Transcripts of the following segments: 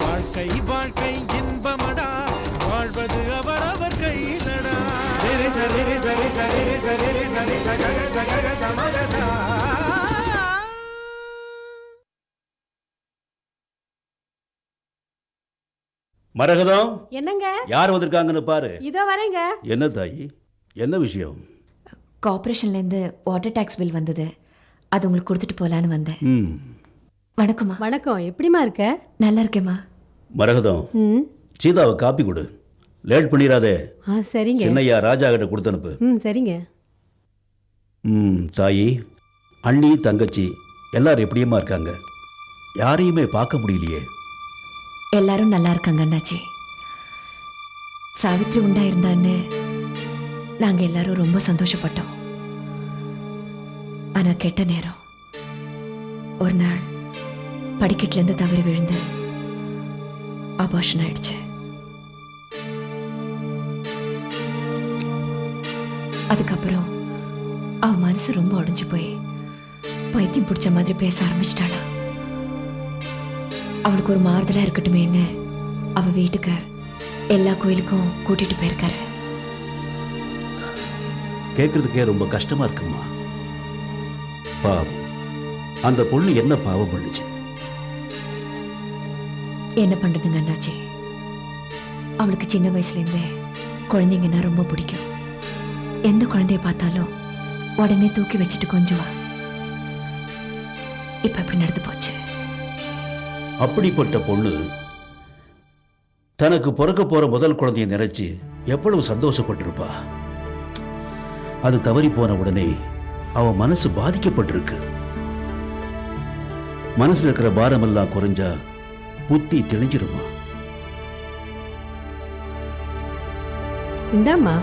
வாழ்க்கை வாழ்க்கை இன்பமடா. வாழ்வது அவரவர் கையிலடா. சரி சரி சரி சரி சரி சரி சகக சகக சமகசா மரகதம்? என்னங்க? யார் வந்திருக்காங்கன்னு பாரு. இதோ வரேங்க. என்ன தாயி? என்ன விஷயம்? கார்ப்பரேஷன்லேருந்து வாட்டர் டேக்ஸ் பில் வந்தது. அது உங்களுக்கு கொடுத்துட்டு போகலான்னு வந்தேன். ம். வணக்கம்மா. வணக்கம். எப்படிமா இருக்க? நல்லா இருக்கேம்மா. மரகதம். ம். சீதாவை காப்பி கொடு. லேட் பண்ணிடாதே ஆ சரிங்க. சின்னையா ராஜா கிட்ட கொடுத்து அனுப்பு. ம் சரிங்க. ம் தாயி அண்ணி தங்கச்சி எல்லாரும் எப்படியுமா இருக்காங்க? யாரையுமே பார்க்க முடியலையே. எல்லாரும் நல்லா இருக்காங்க அண்ணாச்சி. சாவித்ரி உண்டாயிருந்தான்னு நாங்கள் எல்லாரும் ரொம்ப சந்தோஷப்பட்டோம். ஆனால் கெட்ட நேரம். ஒரு நாள் படிக்கட்டுலேருந்து தவறி விழுந்து அபாஷன் ஆயிடுச்சு. அதுக்கப்புறம் அவ மனசு ரொம்ப உடஞ்சு போய் பைத்தியம் பிடிச்ச மாதிரி பேச ஆரம்பிச்சிட்டாளா அவளுக்கு ஒரு மாறுதலா இருக்கட்டுமேன்னு அவ வீட்டுக்கார் எல்லா கோயிலுக்கும் கூட்டிட்டு போயிருக்காரு. கேட்கறதுக்கே ரொம்ப கஷ்டமா இருக்குமா? பாவம். அந்த பொண்ணு என்ன பாவம் பண்ணுச்சு? என்ன பண்றதுங்க அண்ணாச்சி? அவளுக்கு சின்ன வயசுல இருந்தே குழந்தைங்கன்னா ரொம்ப பிடிக்கும். எந்த குழந்தைய பார்த்தாலும் உடனே தூக்கி வச்சுட்டு கொஞ்சுவா. இப்ப இப்படி நடந்து போச்சு. அப்படிப்பட்ட பொண்ணு தனக்கு பிறக்க போற முதல் குழந்தைய நினைச்சு எவ்வளவு சந்தோஷப்பட்டிருப்பா? அது தவறி போன உடனே அவ மனசு பாதிக்கப்பட்டிருக்கு. மனசுல இருக்கிற பாரமெல்லாம் குறைஞ்சா புத்தி தெளிஞ்சிருமா இந்தாம்மா.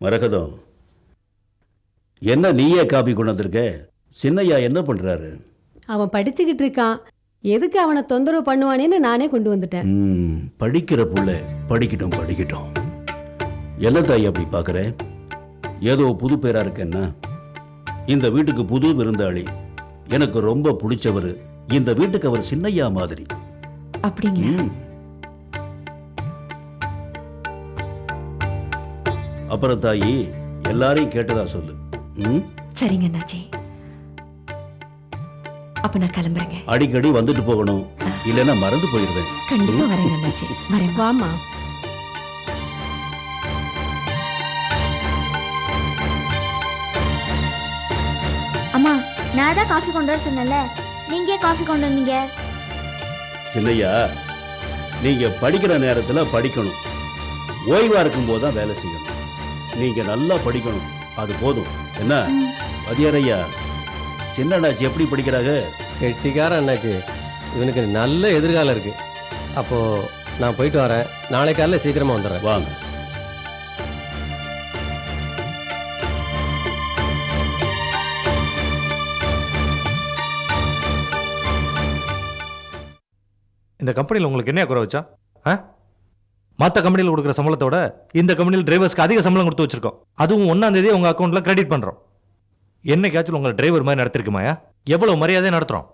மரகதம் என்ன நீயே காப்பி கொண்டு வந்திருக்க சின்னையா என்ன பண்றாரு? அவன் படிச்சுக்கிட்டு இருக்கான். எதுக்கு அவனை தொந்தரவு பண்ணுவானேன்னு நானே கொண்டு வந்துட்டேன். படிக்கிற புள்ள படிக்கட்டும் படிக்கட்டும். என்ன தாய் அப்படி பார்க்குற? ஏதோ புது பேரா இருக்கேன்னா இந்த வீட்டுக்கு புது விருந்தாளி. எனக்கு ரொம்ப பிடிச்சவர். இந்த வீட்டுக்கு அவர் சின்னையா மாதிரி. அப்படிங்களா. அப்புறம் தாயி எல்லாரையும் கேட்டதா சொல்லு. ம்? சரிங்க அண்ணாச்சி. அப்ப நான் கிளம்புறேங்க. அடிக்கடி வந்துட்டு போகணும். இல்லைன்னா மறந்து போயிடுவேன். கண்டிப்பா வரேங்க அண்ணாச்சி. வரேன். வாமா நான் தான் காஃபி கொண்டு வர சொன்னேன்ல. நீங்க காஃபி கொண்டு வந்தீங்க? சின்னையா நீங்க படிக்கிற நேரத்துல படிக்கணும். ஓய்வா இருக்கும்போது தான் வேலை செய்யணும். நீங்க நல்லா படிக்கணும். அது போதும். என்ன? அதிகாரையா சின்னண்ணாச்சி எப்படி படிக்கிறாங்க? கெட்டிக்காரன் அண்ணாச்சி. இவனுக்கு நல்ல எதிர்காலம் இருக்கு. அப்போ நான் போயிட்டு வரேன். நாளை காலையில் சீக்கிரமா வந்துடுறேன். வாங்க. இந்த கம்பெனியில் உங்களுக்கு என்ன குறை வச்சா? ஆ? மற்ற கம்பெனியில் கொடுக்குற சம்பளத்தோட இந்த கம்பெனியில் டிரைவர்ஸ்க்கு அதிக சம்பளம் கொடுத்து வச்சிருக்கோம். அதுவும் ஒன்றாம் தேதி உங்கள் அக்கௌண்ட்டில் கிரெடிட் பண்ணுறோம் என்னைக்காச்சும் உங்களை டிரைவர் மாதிரி நடத்திருக்குமாயா? எவ்வளோ மரியாதையாக நடத்துகிறோம்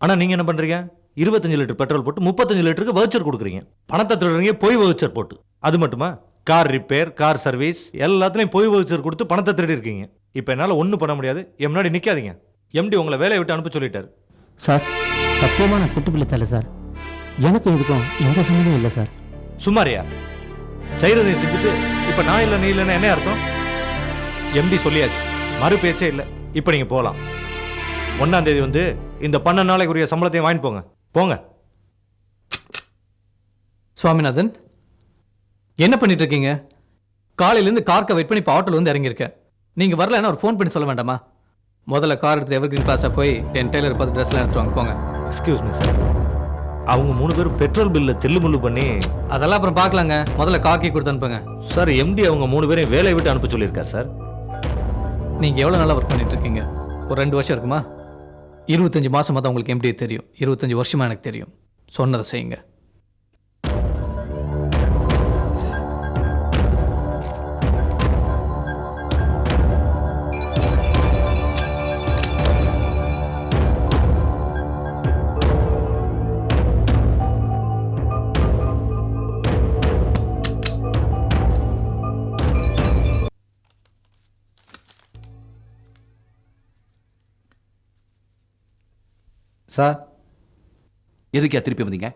ஆனால் நீங்கள் என்ன பண்ணுறீங்க இருபத்தஞ்சு லிட்டர் பெட்ரோல் போட்டு முப்பத்தஞ்சு லிட்டருக்கு வவுச்சர் கொடுக்குறீங்க. பணத்தை திருடுறீங்க பொய் வவுச்சர் போட்டு. அது மட்டுமா? கார் ரிப்பேர் கார் சர்வீஸ் எல்லாத்துலேயும் பொய் வவுச்சர் கொடுத்து பணத்தை திருடி இருக்கீங்க இப்போ என்னால் ஒன்றும் பண்ண முடியாது. என் முன்னாடி நிற்காதீங்க எம்டி உங்களை வேலையை விட்டு அனுப்ப சொல்லிட்டார். சார் சத்தியமாக நான் திட்டுப்பிள்ளை தரல சார். எனக்கும் இதுக்கும் எந்த சம்மந்தமும் இல்லை சார். சும்மாரியா? செய்யறதை செஞ்சுட்டு இப்ப நான் இல்லை நீ இல்லைன்னு என்ன அர்த்தம்? எம்டி சொல்லியாச்சு. மறு பேச்சே இல்லை. இப்போ நீங்க போகலாம் ஒன்னாம் தேதி வந்து இந்த பன்னெண்டு நாளைக்குரிய சம்பளத்தையும் வாங்கிட்டு போங்க. போங்க. சுவாமிநாதன் என்ன பண்ணிட்டு இருக்கீங்க? காலையிலேருந்து கார்க்கை வெயிட் பண்ணி இப்போ ஆட்டோல வந்து இறங்கியிருக்கேன் நீங்கள் வரலன்னா ஒரு ஃபோன் பண்ணி சொல்ல வேண்டாமா? முதல்ல கார் எடுத்து எவர்கிரீன் பிளாஸா போய் என் டெய்லர் பார்த்து ட்ரெஸ்லாம் எடுத்து வாங்க போங்க. எக்ஸ்கியூஸ் மீ சார் அவங்க மூணு பேரும் பெட்ரோல் பில்ல தில்லுமுள்ளு பண்ணி அதெல்லாம் அப்புறம் பார்க்கலாங்க. முதல்ல காக்கி கொடுத்து அனுப்புங்க. சார் எம்டி அவங்க மூணு பேரையும் வேலையை விட்டு அனுப்ப சொல்லியிருக்கார் சார். நீங்கள் எவ்வளோ நல்லா ஒர்க் பண்ணிட்டு இருக்கீங்க? ஒரு ரெண்டு வருஷம் இருக்குமா? இருபத்தஞ்சி மாசமா தான் உங்களுக்கு எப்படி தெரியும். இருபத்தஞ்சி வருஷமா எனக்கு தெரியும். சொன்னதை செய்யுங்க. சார். எதுக்கே திருப்பி வந்தீங்க?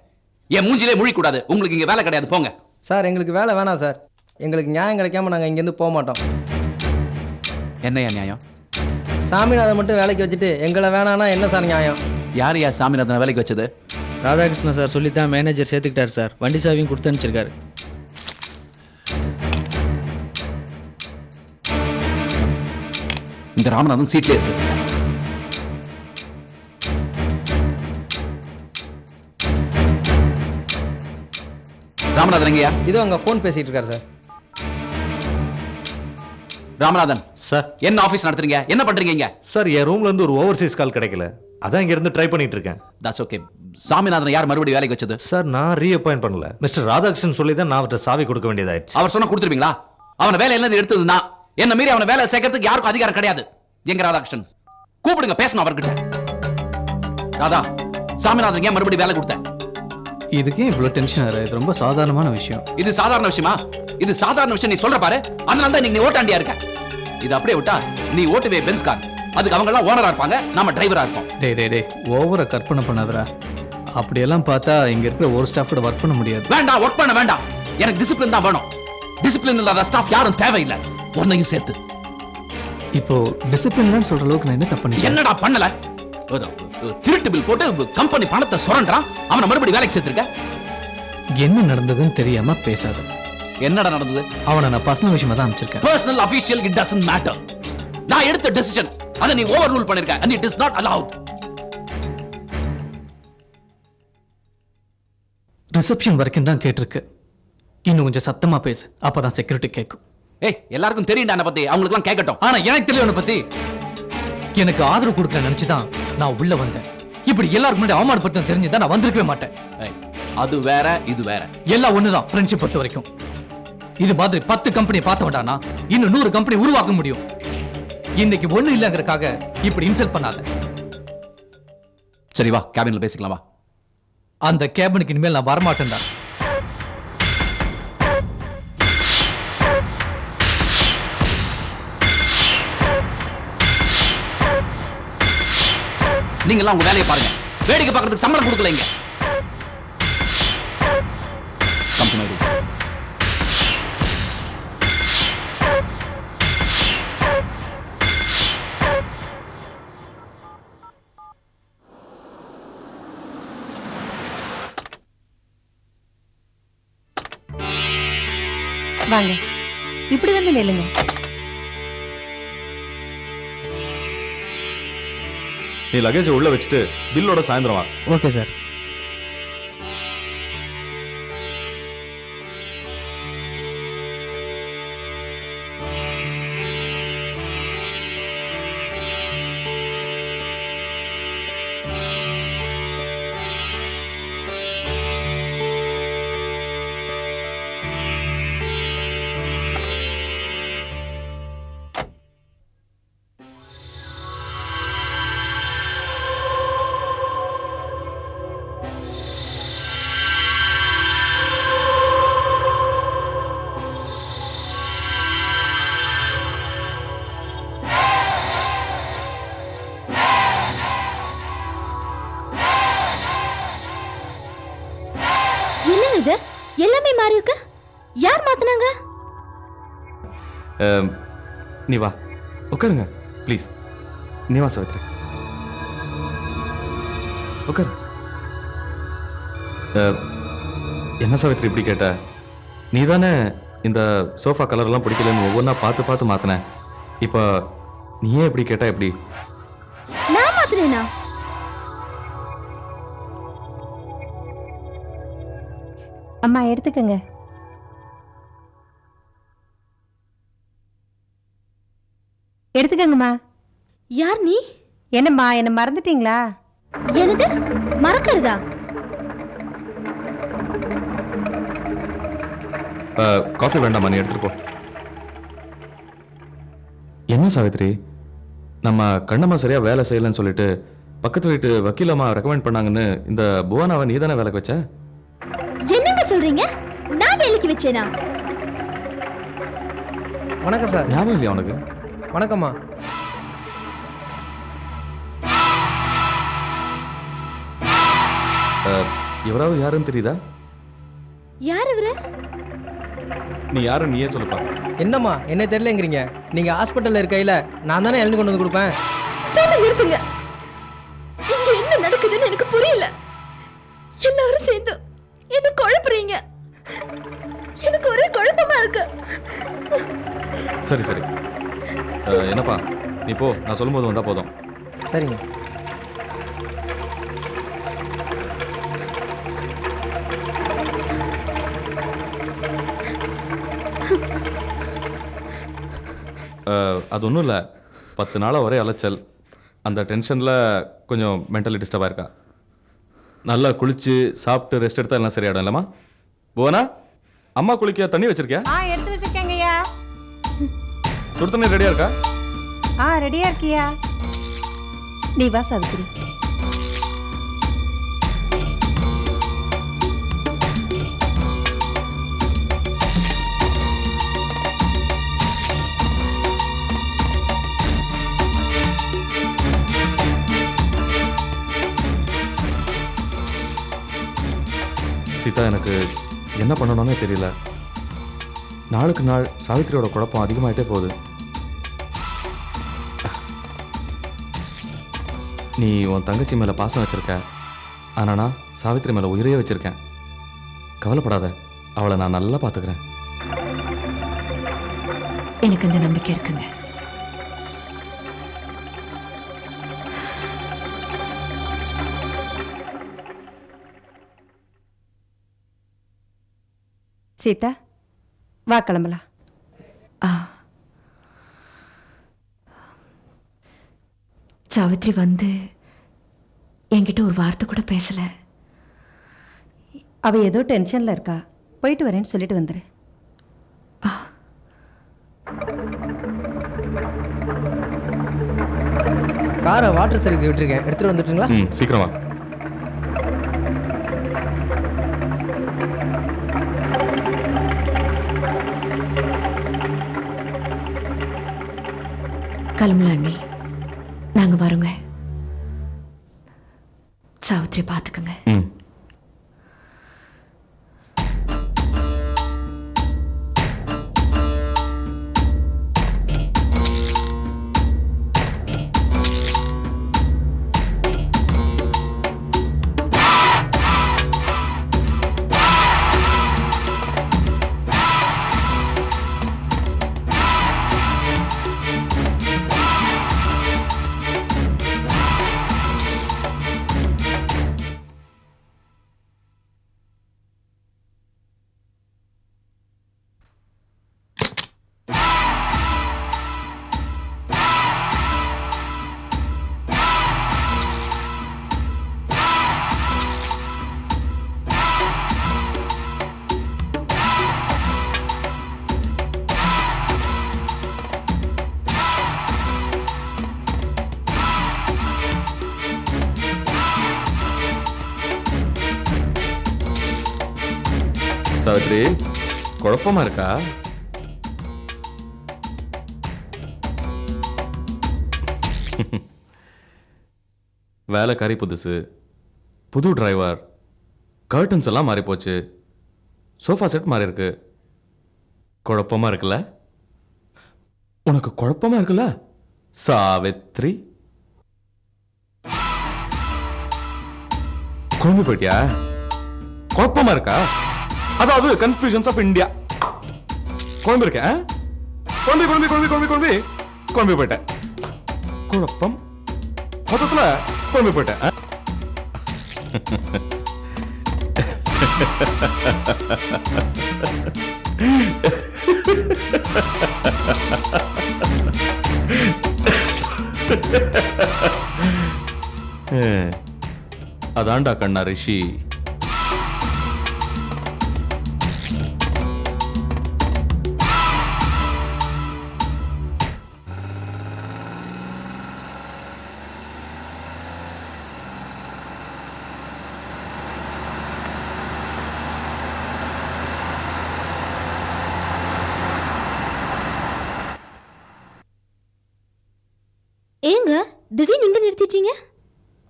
என் மூஞ்சிலே முழிக்கூடாது உங்களுக்கு இங்க வேலை கிடையாது. போங்க. சார் எங்களுக்கு வேலை வேணாம் சார். எங்களுக்கு நியாயம் கிடைக்காம நாங்கள் இங்கேருந்து போக மாட்டோம். என்னையா நியாயம்? சாமிநாதன் மட்டும் வேலைக்கு வச்சுட்டு எங்களை வேணான்னா என்ன சார் நியாயம்? யார் யா சாமிநாதனை வேலைக்கு வச்சது? ராதாகிருஷ்ணன் சார் சொல்லி தான் மேனேஜர் சேர்த்துக்கிட்டார் சார். வண்டி சாவியும் கொடுத்து அனுப்பிச்சிருக்காரு. இந்த ராமநாதன் சீட்ல இருக்கு. ராமநாதன் எங்கயா? இதோ அங்கே ஃபோன் பேசிகிட்டு இருக்காரு சார். ராமநாதன் சார். என்ன ஆபீஸ் நடத்துறீங்க? என்ன பண்றீங்க இங்க? சார் என் ரூம்ல இருந்து ஒரு ஓவர்சீஸ் கால் கிடைக்கல. அதான் இங்க இருந்து ட்ரை பண்ணிட்டு இருக்கேன். தட்ஸ் ஓகே சாமிநாதனை யார் மறுபடியும் வேலைக்கு வச்சது? சார் நான் ரீஅப்பாயிண்ட் பண்ணல. மிஸ்டர் ராதாகிருஷ்ணன் சொல்லி தான் நான் அவர்கிட்ட சாவி கொடுக்க வேண்டியதாயிடுச்சு. அவர் சொன்னா கொடுத்துருவீங்களா? அவன வேலையில எடுத்தது நான் என்ன மீறி அவன வேலை சேர்க்கறதுக்கு யாருக்கும் அதிகாரம் கிடையாது. எங்க ராதாகிருஷ்ணன்? கூப்பிடுங்க பேசணும் அவர்கிட்ட. ராதா சாமிநாதன் ஏன் மறுபடியும் வேலை கொடுத்தேன்? இதுக்கே இவ்வளோ டென்ஷன் ஆகுது இது ரொம்ப சாதாரணமான விஷயம். இது சாதாரண விஷயமா? இது சாதாரண விஷயம் நீ சொல்ற பாரு. அதனால தான் நீ ஓட்டாண்டியா இருக்க. இது அப்படியே விட்டா நீ ஓட்டுவே பென்ஸ் கார் அதுக்கு அவங்க எல்லாம் ஓனரா இருப்பாங்க நாம டிரைவரா இருப்போம். டேய் டேய் டேய் ஓவரா கற்பனை பண்ணாதடா. அப்படியெல்லாம் பார்த்தா இங்க இருக்கிற ஒரு ஸ்டாஃப் கூட ஒர்க் பண்ண முடியாது. வேண்டாம் ஒர்க் பண்ண வேண்டாம். எனக்கு டிசிப்ளின் தான் வேணும். டிசிப்ளின் இல்லாத ஸ்டாஃப் யாரும் தேவையில்லை. உன்னையும் சேர்த்து. இப்போ டிசிப்ளின் சொல்ற அளவுக்கு நான் என்ன தப்பு என்னடா பண்ணல? திருட்டு பில் போட்டு கம்பெனி பணத்தை சுரண்டான் அவனை மறுபடியும் வேலைக்கு சேர்த்திருக்க? என்ன நடந்ததுன்னு தெரியாம பேசாத. என்னடா நடந்தது? அவனை நான் பர்சனல் விஷயமா தான் அனுப்பிச்சிருக்கேன் personal official it doesn't matter நான் எடுத்த டெசிஷன் அதை நீ ஓவர் ரூல் பண்ணிருக்க and it is not allowed. Reception வரைக்கும் தான் கேட்டிருக்கு. இன்னும் கொஞ்சம் சத்தமா பேசு அப்பதான் செக்யூரிட்டி கேட்கும் ஏய் எல்லாருக்கும் தெரியும்டா என்ன பத்தி அவங்களுக்குலாம் கேட்கட்டும். ஆனா எனக்கு தெரியல பத்தி. எனக்கு ஆதரவு கொடுக்க நினைச்சுதான் நான் உள்ள வந்தேன். இப்படி எல்லாருக்கும் முன்னாடி அவமானப்பட்டு தெரிஞ்சுதான் நான் வந்திருக்கவே மாட்டேன். அது வேற இது வேற. எல்லாம் ஒண்ணுதான் ஃப்ரெண்ட்ஷிப் பொறுத்த வரைக்கும். இது மாதிரி பத்து கம்பெனி பார்த்த வேண்டானா இன்னும் நூறு கம்பெனி உருவாக்க முடியும். இன்னைக்கு ஒண்ணு இல்லைங்கிறதுக்காக இப்படி இன்சல்ட் பண்ணாத. சரி வா கேபின்ல பேசிக்கலாம் வா. அந்த கேபினுக்கு இனிமேல் நான் வரமாட்டேன்டா. நீங்க உங்க வேலையை பாருங்க. வேடிக்கை பார்க்கறதுக்கு சம்பளம் கொடுக்கல இங்க. வாங்க. இப்படி தானே நில்லுங்க நீ லகேஜ் உள்ள வச்சுட்டு பில்லோட சாயந்தரம் வா. ஓகே சார் Um, நீ வா. உட்காருங்க ப்ளீஸ் நீ வா சாவித்ரி. உட்காரு uh, என்ன சாவித்ரி இப்படி கேட்ட? நீ தானே இந்த சோஃபா கலர்லாம் பிடிக்கலன்னு ஒவ்வொன்றா பார்த்து பார்த்து மாத்தின. இப்போ நீயே இப்படி கேட்டா எப்படி? நான் மாத்துறேனா அம்மா எடுத்துக்கங்க. எடுத்துக்கங்கம்மா. யார் நீ? என்னம்மா என்ன மறந்துட்டீங்களா? எனது மறக்கிறதா? காஃபி வேண்டாமா நீ எடுத்துட்டு போ. என்ன சாவித்ரி? நம்ம கண்ணம்மா சரியா வேலை செய்யலைன்னு சொல்லிட்டு பக்கத்து வீட்டு வக்கீலம்மா ரெக்கமெண்ட் பண்ணாங்கன்னு இந்த புவனாவை நீ தானே வேலைக்கு வச்ச? என்னங்க சொல்றீங்க? நான் வேலைக்கு வச்சேனா? வணக்கம் சார். ஞாபகம் இல்லையா உனக்கு? வணக்கம்மா. இவராவது யாருன்னு தெரியுதா? யார் இவரு? நீ யாரு நீயே சொல்லுப்பா. என்னம்மா என்ன தெரியலங்கிறீங்க? நீங்க ஹாஸ்பிட்டல்ல இருக்கையில நான் தானே எழுந்து கொண்டு வந்து கொடுப்பேன்? பேச நிறுத்துங்க. இங்க என்ன நடக்குதுன்னு எனக்கு புரியல. எல்லாரும் சேர்ந்து என்ன குழப்புறீங்க. எனக்கு ஒரே குழப்பமா இருக்கு. சரி சரி. என்னப்பா? நீ போ நான் சொல்லும்போது வந்தா போதும். சரிங்க. அது ஒன்றும் இல்லை. பத்து நாளாக ஒரே அலைச்சல். அந்த டென்ஷனில் கொஞ்சம் மென்டலி டிஸ்டர்பாக இருக்கா நல்லா குளிச்சு சாப்பிட்டு ரெஸ்ட் எடுத்தா எல்லாம் சரியாயிடும் இல்லைம்மா? போனா அம்மா குளிக்க தண்ணி வச்சிருக்கியா? சுடு தண்ணி ரெடியாக இருக்கா? ஆ ரெடியா இருக்கியா? நீ வா சாவித்திரி சீதா எனக்கு என்ன பண்ணணும்னே தெரியல. நாளுக்கு நாள் சாவித்திரியோட குழப்பம் அதிகமாயிட்டே போகுது. நீ உன் தங்கச்சி மேலே பாசம் வச்சிருக்க. ஆனால் நான் சாவித்திரி மேலே உயிரையே வச்சிருக்கேன். கவலைப்படாத அவளை நான் நல்லா பார்த்துக்கிறேன் எனக்கு அந்த நம்பிக்கை இருக்குங்க. சீதா வா கிளம்பலாம். ஆ. சாவித்ரி வந்து என்கிட்ட ஒரு வார்த்தை கூட பேசல. அவ ஏதோ டென்ஷன்ல இருக்கா. போயிட்டு வரேன்னு சொல்லிட்டு வந்துரு. காரை வாட்டர் சர்வீஸ் விட்டுருக்கேன். எடுத்துட்டு வந்துட்டுங்களா? ம் சீக்கிரமா கிளம்பலாம் அண்ணி. நாங்கள் வரோங்க. சாவித்ரி பார்த்துக்கங்க ம். குழப்பமா இருக்கா? வேலைக்காரி புதுசு புது டிரைவர் கர்டன்ஸ் எல்லாம் மாறி போச்சு. சோஃபா செட் மாறி இருக்கு. குழப்பமா இருக்குல்ல? உனக்கு குழப்பமா இருக்குல்ல? சாவித்ரி. குழம்பு போயிட்டியா? குழப்பமா இருக்கா? அதாவது கன்ஃபியூஷன்ஸ் ஆஃப் இந்தியா குழம்பு இருக்கேன் குழம்பு குழம்பி குழம்பி குழம்பு குழம்பு குழம்பு போயிட்டேன். குழப்பம் மொத்தத்தில் குழம்பு போயிட்டேன் அதாண்டா அதான்டா கண்ணா ரிஷி. எங்க நிறுத்திட்டீங்க?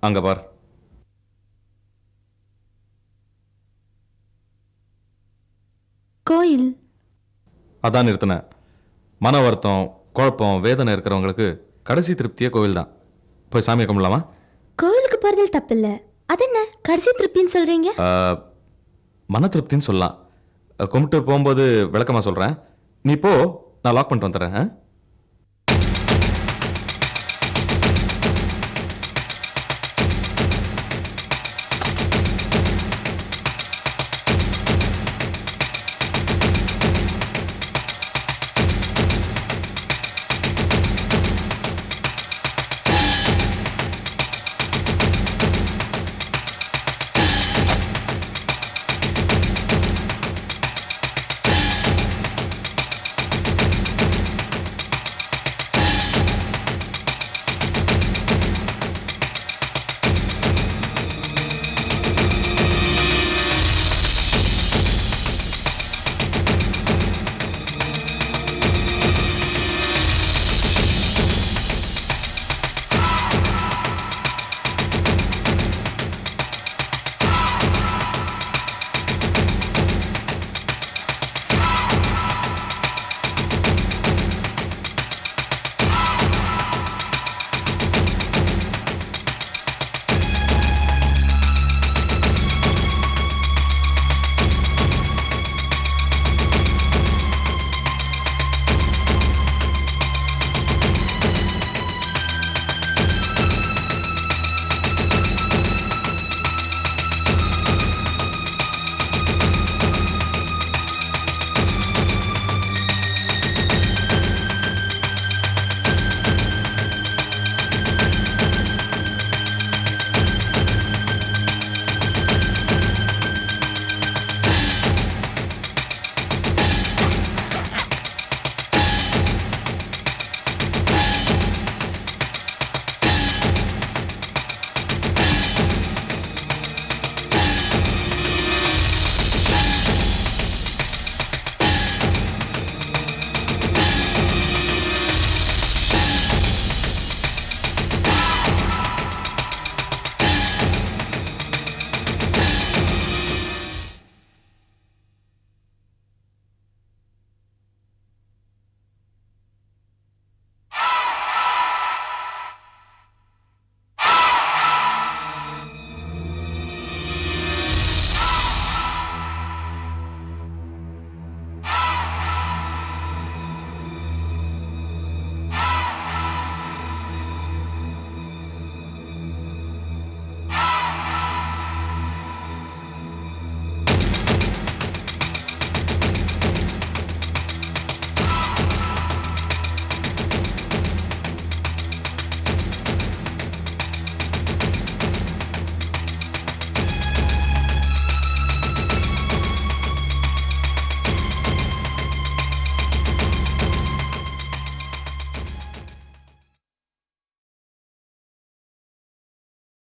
அங்க பார். கோயில். அதான் நிறுத்தினேன் மன வருத்தம் குழப்பம் வேதனை இருக்கிறவங்களுக்கு கடைசி திருப்தியே கோவில் தான் போய் சாமி கும்பிடலாமா? கோவிலுக்கு போறதில் தப்பு இல்லை அதென்ன கடைசி திருப்தின்னு சொல்றீங்க? மன திருப்தின்னு சொல்லலாம். கும்பிட்டு போகும்போது விளக்கமா சொல்றேன். நீ போ நான் லாக் பண்ணிட்டு வந்துடுறேன்